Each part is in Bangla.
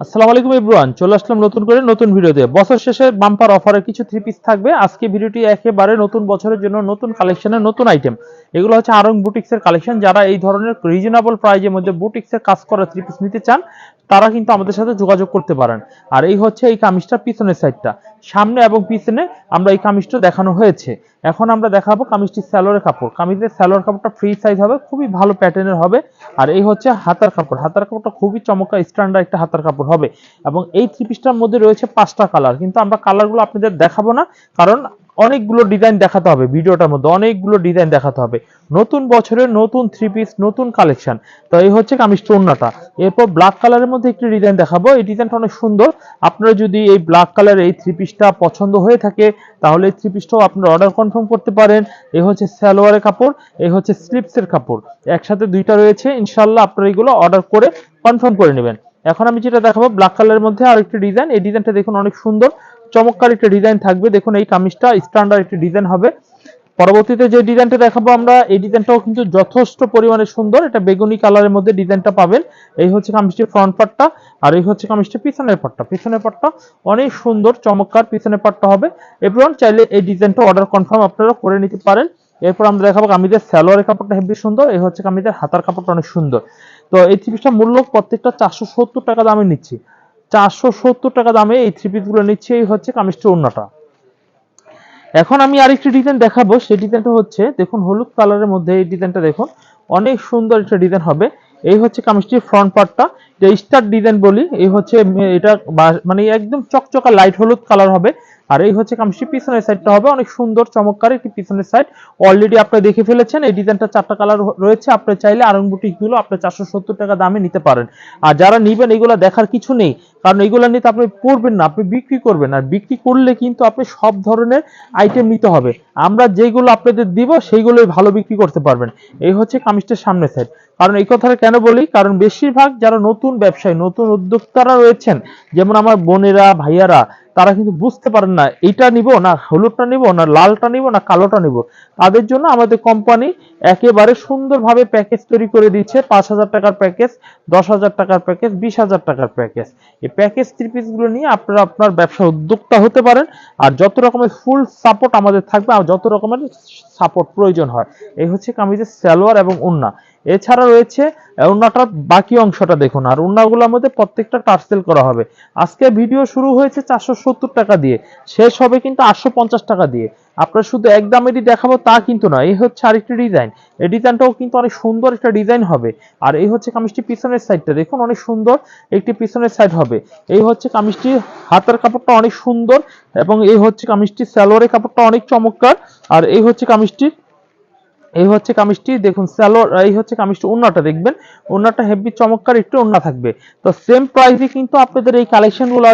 আসসালামু আলাইকুম ইব্রান চলে আসলাম নতুন করে নতুন ভিডিওতে। বছর শেষে বাম্পার অফারে কিছু থ্রি পিস থাকবে। আজকে ভিডিওটি একেবারে নতুন বছরের জন্য নতুন কালেকশনের নতুন আইটেম এগুলো হচ্ছে আরং বুটিক্সের কালেকশন যারা এই ধরনের রিজনেবল প্রাইজের মধ্যে বুটিক্সের কাজ করা থ্রি পিস নিতে চান তারা কিন্তু আমাদের সাথে যোগাযোগ করতে পারেন। আর এই হচ্ছে এই কামিজটার পিছনের সাইডটা সামনে এবং পিছনে আমরা এই কামিজটা দেখানো হয়েছে। এখন আমরা দেখাবো কামিজটি স্যালোয়ারের কাপড়। কামিজের স্যালোয়ার কাপড়টা ফ্রি সাইজ হবে, খুবই ভালো প্যাটার্নের হবে। আর এই হচ্ছে হাতার কাপড়। হাতার কাপড়টা খুবই চমৎকার স্ট্যান্ডার্ড একটা হাতার কাপড় হবে। এবং এই থ্রি পিসটার মধ্যে রয়েছে পাঁচটা কালার কিন্তু আমরা কালারগুলো আপনাদের দেখাবো না, কারণ অনেকগুলো ডিজাইন দেখাতে হবে, ভিডিওটার মধ্যে অনেকগুলো ডিজাইন দেখাতে হবে। নতুন বছরের নতুন থ্রি পিস নতুন কালেকশন তো এই হচ্ছে কামিজ চন্নাটা এরপর ব্ল্যাক কালারের মধ্যে একটি ডিজাইন দেখাবো। এই ডিজাইনটা অনেক সুন্দর। আপনারা যদি এই ব্ল্যাক কালারের এই থ্রি পিসটা পছন্দ হয়ে থাকে, তাহলে এই থ্রি পিসটাও আপনারা অর্ডার কনফার্ম করতে পারেন। এই হচ্ছে সালোয়ারের কাপড়, এই হচ্ছে স্লিপসের কাপড়। একসাথে দুইটা রয়েছে ইনশাল্লাহ আপনারা এগুলো অর্ডার করে কনফার্ম করে নেবেন। এখন আমি যেটা দেখাবো ব্ল্যাক কালারের মধ্যে আরেকটি ডিজাইন এই ডিজাইনটা দেখুন অনেক সুন্দর। চমৎকার একটা ডিজাইন থাকবে। দেখুন, এই কামিজটা স্ট্যান্ডার্ড একটি ডিজাইন হবে। পরবর্তীতে যে ডিজাইনটা দেখাবো আমরা, এই ডিজাইনটাও কিন্তু যথেষ্ট পরিমাণে সুন্দর। এটা বেগুনি কালারের মধ্যে ডিজাইনটা পাবেন। এই হচ্ছে কামিজটির ফ্রন্ট পার্টটা আর এই হচ্ছে কামিজটির পিছনের পার্টটা পিছনের পার্টটা অনেক সুন্দর, চমৎকার পিছনের পার্টটা হবে। এভরিওয়ান চাইলে এই ডিজাইনটা অর্ডার কনফার্ম আপনারা করে নিতে পারেন। এরপর আমরা দেখাবো কামিজের স্যালোয়ারের কাপড়টা হেভি সুন্দর, এই হচ্ছে কামিজের হাতার কাপড়টা অনেক সুন্দর। তো এই থ্রি মূল্য প্রত্যেকটা চারশো সত্তর টাকা দামে নিচ্ছি। চারশো সত্তর টাকা দামে এই থ্রি পিসগুলো নিচ্ছে, এই হচ্ছে কামিজটা অন্যটা এখন আমি আরেকটি ডিজাইন দেখাবো, সেই ডিজাইনটা হচ্ছে, দেখুন হলুদ কালারের মধ্যে এই ডিজাইনটা দেখুন, অনেক সুন্দর একটা ডিজাইন হবে। এই হচ্ছে কামিজটির ফ্রন্ট পার্টটা যে স্টার ডিজাইন বলি, এই হচ্ছে এটা মানে একদম চকচকা লাইট হলুদ কালার হবে। আর এই হচ্ছে কামিজটির পিছনের সাইডটা হবে, অনেক সুন্দর, চমৎকার একটি পিছনের সাইড অলরেডি আপনি দেখে ফেলেছেন, এই ডিজাইনটা চারটা কালার রয়েছে, আপনি চাইলে আরং বুটিকগুলো আপনি চারশো সত্তর টাকা দামে নিতে পারেন। আর যারা নিবেন, এগুলো দেখার কিছু নেই, কারণ এগুলো নিতে আপনি পড়বেন না, আপনি বিক্রি করবেন, আর বিক্রি করলে কিন্তু আপনি সব ধরনের আইটেম নিতে হবে। আমরা যেগুলো আপনাদের দিব, সেইগুলোই ভালো বিক্রি করতে পারবেন। এই হচ্ছে কামিজটার সামনে সাইড কারণ এই কথাটা কেন বলি? কারণ বেশিরভাগ যারা নতুন ব্যবসায়ী, নতুন উদ্যোক্তারা রয়েছেন, যেমন আমার বোনেরা, ভাইয়ারা তারা কিন্তু বুঝতে পারেন না, এইটা নিব না হলুদটা নিব না লালটা নিব না কালোটা নিব। তাদের জন্য আমাদের কোম্পানি একেবারে সুন্দরভাবে প্যাকেজ তৈরি করে দিচ্ছে, পাঁচ হাজার টাকার প্যাকেজ দশ হাজার টাকার প্যাকেজ বিশ হাজার টাকার প্যাকেজ এই প্যাকেজ থ্রি নিয়ে আপনারা আপনার ব্যবসা উদ্যোক্তা হতে পারেন আর যত রকমের ফুল সাপোর্ট আমাদের থাকবে আর যত রকমের সাপোর্ট প্রয়োজন হয়। এই হচ্ছে কামিজের সালোয়ার এবং উন্না এছাড়া রয়েছে উন্নাটার বাকি অংশটা দেখুন, আর উন্নাগুলোর মধ্যে প্রত্যেকটা টার্সেল করা হবে। আজকে ভিডিও শুরু হয়েছে চারশো সত্তর টাকা দিয়ে, শেষ হবে কিন্তু আটশো পঞ্চাশ টাকা দিয়ে। আপনার শুধু এক দামেরই দেখাবো তা কিন্তু না এই হচ্ছে আরেকটি ডিজাইন। এই ডিজাইনটাও কিন্তু অনেক সুন্দর একটা ডিজাইন হবে, আর এই হচ্ছে কামিজটি পিছনের সাইডটা। দেখুন, অনেক সুন্দর একটি পিছনের সাইড হবে। এই হচ্ছে কামিজটি হাতের কাপড়টা অনেক সুন্দর, এবং এই হচ্ছে কামিজটি সালোয়ারের কাপড়টা অনেক চমৎকার, আর এই হচ্ছে কামিজটি এই হচ্ছে কামিজটি, দেখুন, স্যালোর, এই হচ্ছে কামিজটি ওন্নাটা দেখবেন ওন্নাটা হেভি চমৎকার, একটু ওন্না থাকবে। তো সেম প্রাইসে কিন্তু আপনাদের এই কালেকশনগুলো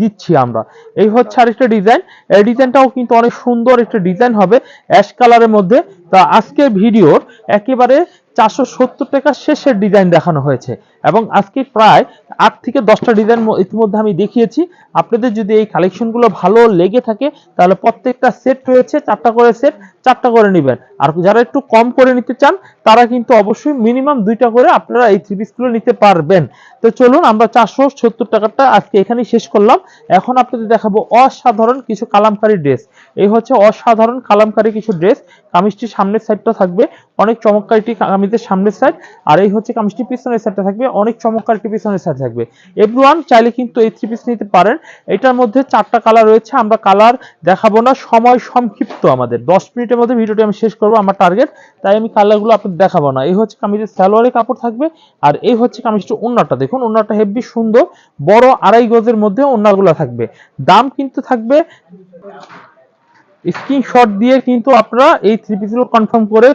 দিচ্ছি আমরা। এই হচ্ছে আরেকটা ডিজাইন এই ডিজাইনটাও কিন্তু অনেক সুন্দর একটা ডিজাইন হবে অ্যাশ কালারের মধ্যে। তো আজকের ভিডিওর একেবারে চারশো সত্তর টাকা শেষের ডিজাইন দেখানো হয়েছে। এবং আজকে প্রায় আট থেকে দশটা ডিজাইন ইতিমধ্যে আমি দেখিয়েছি। আপনাদের যদি এই কালেকশনগুলো ভালো লেগে থাকে, তাহলে প্রত্যেকটা সেট রয়েছে, চারটা করে সেট চারটা করে নেবেন। আর যারা একটু কম করে নিতে চান, তারা কিন্তু অবশ্যই মিনিমাম দুইটা করে আপনারা এই থ্রি পিসগুলো নিতে পারবেন। তো চলুন, আমরা চারশো সত্তর টাকাটা আজকে এখানেই শেষ করলাম। এখন আপনাদের দেখাবো অসাধারণ কিছু কালামকারী ড্রেস এই হচ্ছে অসাধারণ কালামকারী কিছু ড্রেস কামিজটির সামনের সাইডটা থাকবে। অনেক চমৎকার কামিজের সামনের সাইড আর এই হচ্ছে কামিজটি, পিছনের সাইডটা থাকবে, অনেক চমৎকার একটি পিছনের সাইড থাকবে। এভরিওয়ান চাইলে কিন্তু এই থ্রি পিস নিতে পারেন। এটার মধ্যে চারটা কালার রয়েছে, আমরা কালার দেখাবো না, সময় সংক্ষিপ্ত আমাদের। দশ মিনিটের মধ্যে ভিডিওটি আমি শেষ করব, আমার টার্গেট তাই আমি কালারগুলো আপনাদের দেখাবো না। এই হচ্ছে কামিজের সালোয়ারের কাপড় থাকবে, আর এই হচ্ছে কামিজটি ওন্নাটা দেখুন ওন্নাটা হেভি সুন্দর, বড় আড়াই গজের মধ্যে ওন্নাগুলো থাকবে। দাম কিন্তু থাকবে স্ক্রিনশট দিয়ে কিন্তু আপনারা এই থ্রি পিসগুলো কনফার্ম করে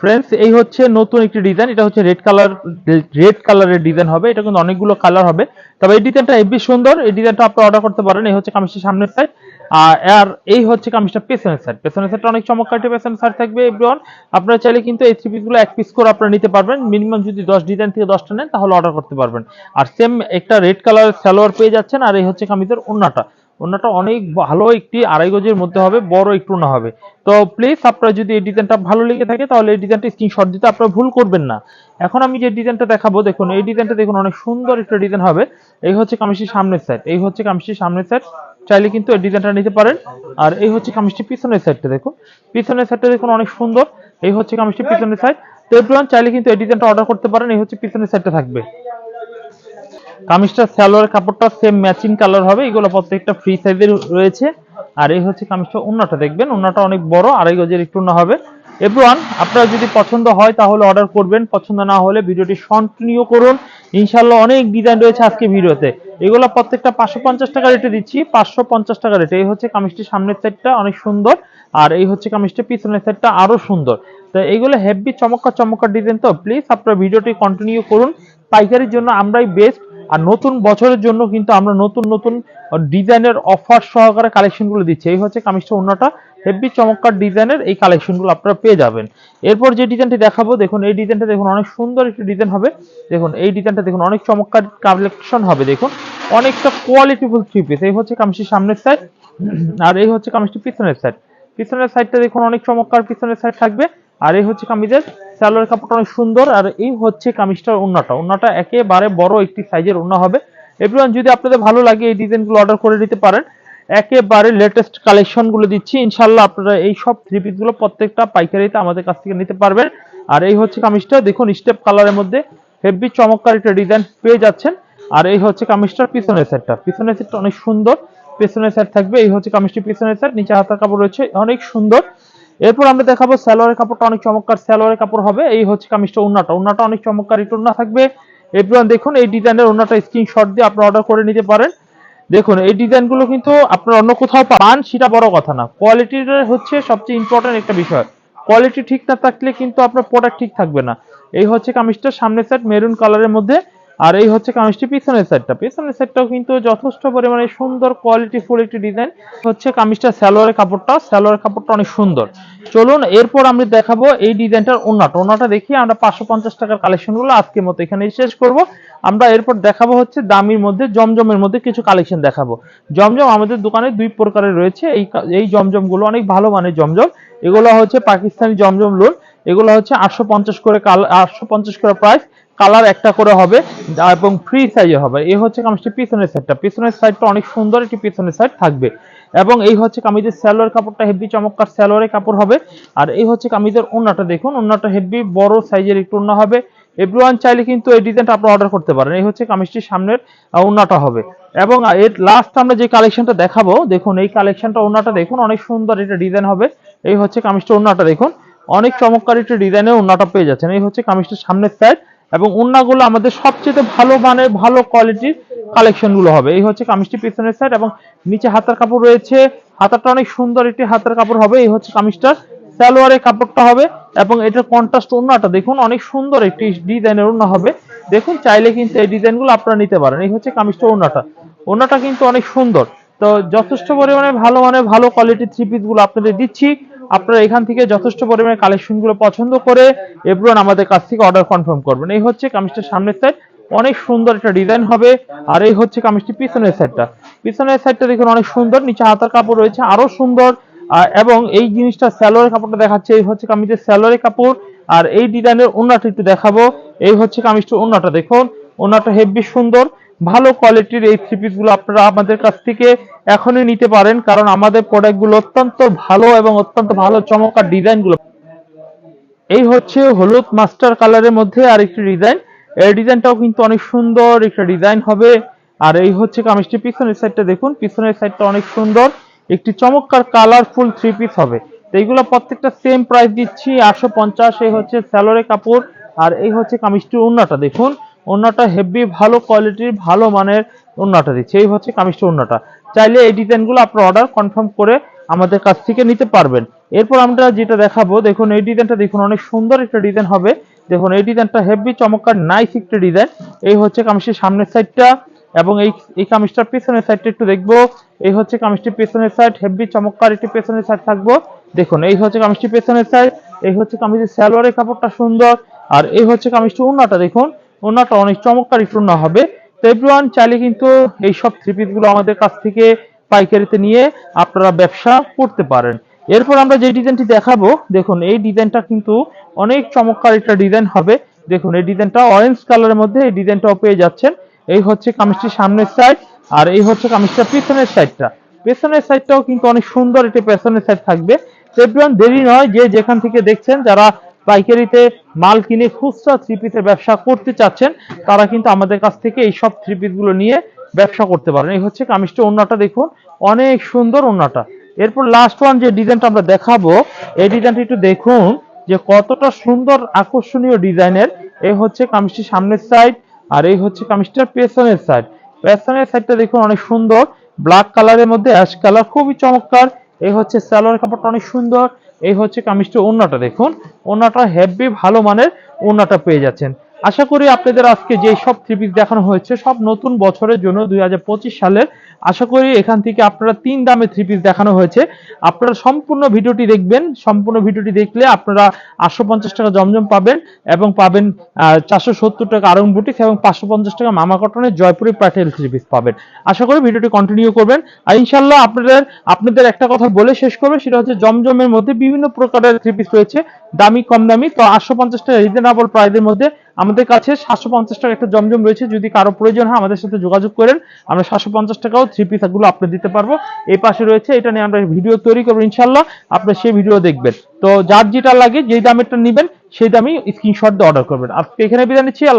ফ্রেন্ডস এই হচ্ছে নতুন একটি ডিজাইন এটা হচ্ছে রেড কালার রেড কালারের ডিজাইন হবে। এটা কিন্তু অনেকগুলো কালার হবে। তবে এই ডিজাইনটা হেভি সুন্দর। এই ডিজাইনটা আপনি অর্ডার করতে পারেন। এই হচ্ছে কামিজটির সামনের সাইড আর এই হচ্ছে কামিজটা পেছনের সাইড পেছনের সাইডটা অনেক চমৎকার একটা পেছনের সাইড থাকবে এভরিওয়ান আপনারা চাইলে কিন্তু এই থ্রি পিসগুলো এক পিস করে আপনারা নিতে পারবেন। মিনিমাম যদি দশ ডিজাইন থেকে দশটা নেন, তাহলে অর্ডার করতে পারবেন। আর সেম একটা রেড কালারের সালোয়ার পেয়ে যাচ্ছেন। আর এই হচ্ছে কামিজের ওন্নাটা। ওনাটা অনেক ভালো একটি আড়াই গজের মধ্যে হবে, বড় একটু না হবে। তো প্লিজ আপনারা যদি এই ডিজাইনটা ভালো লেগে থাকে, তাহলে এই ডিজাইনটা স্ক্রিনশট দিতে আপনারা ভুল করবেন না। এখন আমি যে ডিজাইনটা দেখাবো, দেখুন, এই ডিজাইনটা দেখুন, অনেক সুন্দর একটা ডিজাইন হবে। এই হচ্ছে কামিজটির সামনের সাইড এই হচ্ছে কামিজটির সামনের সাইড চাইলে কিন্তু এই ডিজাইনটা নিতে পারেন। আর এই হচ্ছে কামিজটির পিছনের সাইডটা দেখুন। পিছনের সাইডটা দেখুন, অনেক সুন্দর। এই হচ্ছে কামিজটির পিছনের সাইড তো চাইলে কিন্তু এই ডিজাইনটা অর্ডার করতে পারেন, এই হচ্ছে পিছনের সাইডটা থাকবে। কামিজটা, সালোয়ার কাপড়টা সেম ম্যাচিং কালার হবে। এগুলো প্রত্যেকটা ফ্রি সাইজের রয়েছে। আর এই হচ্ছে কামিজটা উন্নাটা, দেখবেন? উন্নাটা অনেক বড়, আড়াই গজের একটু না হবে। এভরিওয়ান আপনারা যদি পছন্দ হয় তাহলে অর্ডার করবেন। পছন্দ না হলে ভিডিওটি কন্টিনিউ করুন। ইনশাল্লাহ অনেক ডিজাইন রয়েছে আজকে ভিডিওতে। এগুলো প্রত্যেকটা পাঁচশো পঞ্চাশ টাকা রেটে দিচ্ছি। পাঁচশো পঞ্চাশ টাকা রেটে এই হচ্ছে কামিজটির সামনের সাইডটা অনেক সুন্দর। আর এই হচ্ছে কামিজটির পিছনের সাইডটা আরও সুন্দর। তো এইগুলো হেভি চমৎকার চমৎকার ডিজাইন তো প্লিজ আপনারা ভিডিওটি কন্টিনিউ করুন। পাইকারির জন্য আমরাই বেস্ট আর নতুন বছরের জন্য কিন্তু আমরা নতুন নতুন ডিজাইনের অফার সহকারে কালেকশনগুলো দিচ্ছি। এই হচ্ছে কামিজটা অন্যটা হেভি চমৎকার ডিজাইনের এই কালেকশনগুলো আপনারা পেয়ে যাবেন। এরপর যে ডিজাইনটি দেখাবো, দেখুন, এই ডিজাইনটা দেখুন, অনেক সুন্দর একটি ডিজাইন হবে। দেখুন, এই ডিজাইনটা দেখুন, অনেক চমৎকার কালেকশন হবে, দেখুন। অনেকটা কোয়ালিটিফুল থ্রি পিস এই হচ্ছে কামিজটির সামনের সাইড আর এই হচ্ছে কামিজটির পিছনের সাইড পিছনের সাইডটা দেখুন, অনেক চমৎকার পিছনের সাইড থাকবে। আর এই হচ্ছে কামিজের সালোয়ার কাপড়টা অনেক সুন্দর, আর এই হচ্ছে কামিজটার ওন্নাটা ওন্নাটা একেবারে বড় একটি সাইজের ওন্না হবে। এভরিওয়ান, যদি আপনাদের ভালো লাগে এই ডিজাইনগুলো অর্ডার করে দিতে পারেন, একেবারে লেটেস্ট কালেকশনগুলো দিচ্ছি। ইনশাল্লাহ আপনারা এই সব থ্রি পিসগুলো প্রত্যেকটা পাইকারিতে আমাদের কাছ থেকে নিতে পারবেন। আর এই হচ্ছে কামিজটা, দেখুন স্টেপ কালারের মধ্যে হেভি চমৎকার একটা ডিজাইন পেয়ে যাচ্ছেন। আর এই হচ্ছে কামিজটার পিছনের সেটটা পিছনের সেটটা অনেক সুন্দর, পিছনের সেট থাকবে। এই হচ্ছে কামিজটি পিছনের সেট নিচে হাতার কাপড় রয়েছে, অনেক সুন্দর। এরপর আমরা দেখাবো সালোয়ারের কাপড়টা অনেক চমৎকার সালোয়ারের কাপড় হবে। এই হচ্ছে কামিজটা, উন্নাটা। উন্নাটা অনেক চমৎকার, একটু উন্না থাকবে। এরপর দেখুন, এই ডিজাইনের উন্নাটা স্ক্রিনশট দিয়ে আপনি অর্ডার করে নিতে পারেন। দেখুন, এই ডিজাইনগুলো কিন্তু আপনার অন্য কোথাও পান, সেটা বড় কথা না। কোয়ালিটির হচ্ছে সবচেয়ে ইম্পর্টেন্ট একটা বিষয়। কোয়ালিটি ঠিক না থাকলে কিন্তু আপনার প্রোডাক্ট ঠিক থাকবে না। এই হচ্ছে কামিজটা সামনের সাইড মেরুন কালারের মধ্যে। আর এই হচ্ছে কামিজটি পিছনের সাইডটা পিছনের সাইডটাও কিন্তু যথেষ্ট পরিমাণে সুন্দর কোয়ালিটি ফুল একটি ডিজাইন হচ্ছে কামিজটা সালোয়ারের কাপড়টা। সালোয়ারের কাপড়টা অনেক সুন্দর। চলুন, এরপর আমরা দেখাবো এই ডিজাইনটার ওনাটা। ওনাটা দেখি আমরা পাঁচশো পঞ্চাশ টাকার কালেকশনগুলো আজকের মতো এখানে শেষ করব। আমরা এরপর দেখাবো হচ্ছে দামির মধ্যে, জমজমের মধ্যে কিছু কালেকশন দেখাবো। জমজম আমাদের দোকানে দুই প্রকারের রয়েছে। এই এই জমজমগুলো অনেক ভালো মানের জমজম। এগুলো হচ্ছে পাকিস্তানি জমজম লোন এগুলো হচ্ছে আটশো পঞ্চাশ করে কাল আটশো পঞ্চাশ করে প্রাইস কালার একটা করে হবে এবং ফ্রি সাইজে হবে। এই হচ্ছে কামিজটির পিছনের সাইডটা পিছনের সাইডটা অনেক সুন্দর একটি পিছনের সাইড থাকবে। এবং এই হচ্ছে কামিজের স্যালোয়ার কাপড়টা হেভি চমৎকার স্যালোয়ারের কাপড় হবে। আর এই হচ্ছে কামিজের ওন্নাটা দেখুন, ওন্নাটা হেভি বড় সাইজের একটু ওন্না হবে। এভরিওয়ান চাইলে কিন্তু এই ডিজাইনটা আপনারা অর্ডার করতে পারেন। এই হচ্ছে কামিজটির সামনের ওন্নাটা হবে। এবং এর লাস্ট আমরা যে কালেকশনটা দেখাবো, দেখুন, এই কালেকশনটা ওন্নাটা দেখুন, অনেক সুন্দর এটা ডিজাইন হবে। এই হচ্ছে কামিজটা ওন্নাটা দেখুন, অনেক চমৎকার একটা ডিজাইনের ওন্নাটা পেয়ে যাচ্ছেন। এই হচ্ছে কামিজটার সামনের সাইড এবং ওন্নাগুলো আমাদের সবচেয়ে ভালো মানের, ভালো কোয়ালিটির কালেকশনগুলো হবে। এই হচ্ছে কামিজটি পিছনের সাইড এবং নিচে হাতার কাপড় রয়েছে। হাতাটা অনেক সুন্দর একটি হাতার কাপড় হবে। এই হচ্ছে কামিজটার সালোয়ারের কাপড়টা হবে এবং এটার কন্ট্রাস্ট ওন্নাটা দেখুন, অনেক সুন্দর একটি ডিজাইনের ওন্না হবে। দেখুন, চাইলে কিন্তু এই ডিজাইনগুলো আপনারা নিতে পারেন। এই হচ্ছে কামিজটা ওন্নাটা ওন্নাটা কিন্তু অনেক সুন্দর। তো যথেষ্ট পরিমাণে ভালো মানের, ভালো কোয়ালিটির থ্রি পিসগুলো আপনাদের দিচ্ছি। আপনারা এখান থেকে যথেষ্ট পরিমাণে কালেকশনগুলো পছন্দ করে এভরিওয়ান আমাদের কাছ থেকে অর্ডার কনফার্ম করবেন। এই হচ্ছে কামিজটার সামনের সাইড অনেক সুন্দর একটা ডিজাইন হবে। আর এই হচ্ছে কামিজটি পিছনের সাইডটা পিছনের সাইডটা দেখুন অনেক সুন্দর। নিচে হাতার কাপড় রয়েছে, আরও সুন্দর। এবং এই জিনিসটা স্যালোয়ারের কাপড়টা দেখাচ্ছে, এই হচ্ছে কামিজের স্যালোয়ারের কাপড়। আর এই ডিজাইনের ওন্নাটা একটু দেখাবো। এই হচ্ছে কামিজটার ওন্নাটা দেখুন। ওন্নাটা হেভি সুন্দর। ভালো কোয়ালিটির এই থ্রি পিসগুলো আপনারা আমাদের কাছ থেকে এখনই নিতে পারেন, কারণ আমাদের প্রোডাক্টগুলো অত্যন্ত ভালো এবং অত্যন্ত ভালো চমৎকার ডিজাইনগুলো। এই হচ্ছে হলুদ মাস্টার কালারের মধ্যে আরেকটি ডিজাইন এই ডিজাইনটাও কিন্তু অনেক সুন্দর একটা ডিজাইন হবে। আর এই হচ্ছে কামিজটি, পিছনের সাইডটা দেখুন, পিছনের সাইডটা অনেক সুন্দর। একটি চমৎকার কালারফুল থ্রি পিস হবে। তো এইগুলো প্রত্যেকটা সেম প্রাইস দিচ্ছি, আটশো পঞ্চাশ, এই হচ্ছে স্যালোরে কাপড়, আর এই হচ্ছে কামিজটির ওন্নাটা দেখুন। ওন্নাটা হেভি ভালো কোয়ালিটির ভালো মানের ওন্নাটা দিচ্ছে। এই হচ্ছে কামিজটির ওন্নাটা চাইলে এই ডিজাইনগুলো আপনার অর্ডার কনফার্ম করে আমাদের কাছ থেকে নিতে পারবেন। এরপর আমরা যেটা দেখাবো, দেখুন এই ডিজাইনটা দেখুন, অনেক সুন্দর একটা ডিজাইন হবে। দেখুন এই ডিজাইনটা হেভি চমৎকার নাইস একটা ডিজাইন এই হচ্ছে কামিজটির সামনের সাইডটা এবং এই এই কামিজটার পিছনের সাইডটা একটু দেখব। এই হচ্ছে কামিজটির পেছনের সাইড হেভি চমৎকার একটি পেছনের সাইড থাকব। দেখুন, এই হচ্ছে কামিজটির পেছনের সাইড এই হচ্ছে কামিজের সালোয়ারের কাপড়টা সুন্দর। আর এই হচ্ছে কামিজটি উন্নাটা দেখুন। উন্নাটা অনেক চমৎকার উন্না হবে। তো এভরিওয়ান চাইলে কিন্তু এই সব থ্রি পিসগুলো আমাদের কাছ থেকে পাইকারিতে নিয়ে আপনারা ব্যবসা করতে পারেন। এরপর আমরা যে ডিজাইনটি দেখাবো, দেখুন, এই ডিজাইনটা কিন্তু অনেক চমৎকার একটা ডিজাইন হবে। দেখুন, এই ডিজাইনটা অরেঞ্জ কালারের মধ্যে এই ডিজাইনটাও পেয়ে যাচ্ছেন। এই হচ্ছে কামিজটির সামনের সাইড আর এই হচ্ছে কামিজটার পিছনের সাইডটা পেছনের সাইডটাও কিন্তু অনেক সুন্দর একটি পেছনের সাইড থাকবে। তো দেরি নয় যে যেখান থেকে দেখছেন, যারা পাইকারিতে মাল কিনে খুচরা থ্রি পিসের ব্যবসা করতে চাচ্ছেন, তারা কিন্তু আমাদের কাছ থেকে এই সব থ্রি পিসগুলো নিয়ে ব্যবসা করতে পারেন। এই হচ্ছে কামিজটা, ওন্নাটা দেখুন, অনেক সুন্দর ওন্নাটা। এরপর লাস্ট ওয়ান যে ডিজাইনটা আমরা দেখাবো, এই ডিজাইনটা একটু দেখুন যে কতটা সুন্দর আকর্ষণীয় ডিজাইনের। এই হচ্ছে কামিজটির সামনের সাইড আর এই হচ্ছে কামিজটার পেছনের সাইড পেছনের সাইডটা দেখুন অনেক সুন্দর ব্ল্যাক কালারের মধ্যে অ্যাশ কালার খুবই চমৎকার। এই হচ্ছে সালোয়ার কাপড়টা অনেক সুন্দর এই হচ্ছে কামিজটা ওন্নাটা দেখুন। ওন্নাটা হেভি ভালো মানের ওন্নাটা পেয়ে যাচ্ছেন। আশা করি আপনাদের আজকে যে সব থ্রি পিস দেখানো হয়েছে, সব নতুন বছরের জন্য দুই হাজার পঁচিশ সালের, আশা করি এখান থেকে আপনারা তিন দামে থ্রি পিস দেখানো হয়েছে। আপনারা সম্পূর্ণ ভিডিওটি দেখবেন, সম্পূর্ণ ভিডিওটি দেখলে আপনারা আটশো পঞ্চাশ টাকা জমজম পাবেন এবং পাবেন চারশো সত্তর টাকা আরং বুটিক এবং পাঁচশো পঞ্চাশ টাকা মামা কটনের জয়পুরি প্যাটেল থ্রি পিস পাবেন। আশা করি ভিডিওটি কন্টিনিউ করবেন। আর ইনশাল্লাহ আপনাদের আপনাদের একটা কথা বলে শেষ করবে, সেটা হচ্ছে জমজমের মধ্যে বিভিন্ন প্রকারের থ্রি পিস রয়েছে, দামি, কম দামি, তো আটশো পঞ্চাশ টাকা রিজনেবল প্রাইসের মধ্যে আমাদের কাছে সাতশো পঞ্চাশ টাকা একটা জমজম রয়েছে। যদি কারও প্রয়োজন হয় আমাদের সাথে যোগাযোগ করেন। আমরা সাতশো পঞ্চাশ টাকাও থ্রি পিসগুলো আপনি দিতে পারব। এই পাশে রয়েছে, এটা নিয়ে আমরা ভিডিও তৈরি করব ইনশাল্লাহ আপনি সেই ভিডিও দেখবেন। তো যার যেটা লাগে, যেই দামেরটা নেবেন, সেই দামেই স্ক্রিনশট দিয়ে অর্ডার করবেন। আজকে এখানে বিদায় নিচ্ছি, আল্লাহ।